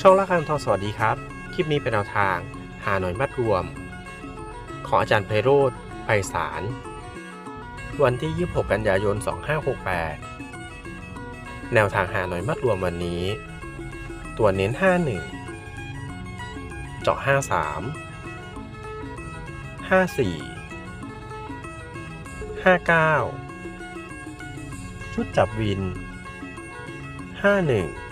ช่องละคังทองสวัสดีครับ คลิปนี้เป็นแนวทาง หาหน่วยมัดรวม ของอาจารย์ไพโรธไพศาล วันที่ 26 กันยายน 2568 แนวทางหาหน่วยมัดรวมวันนี้ ตัวเน้น 51 เจาะ 53 54 59 ชุดจับวิน 51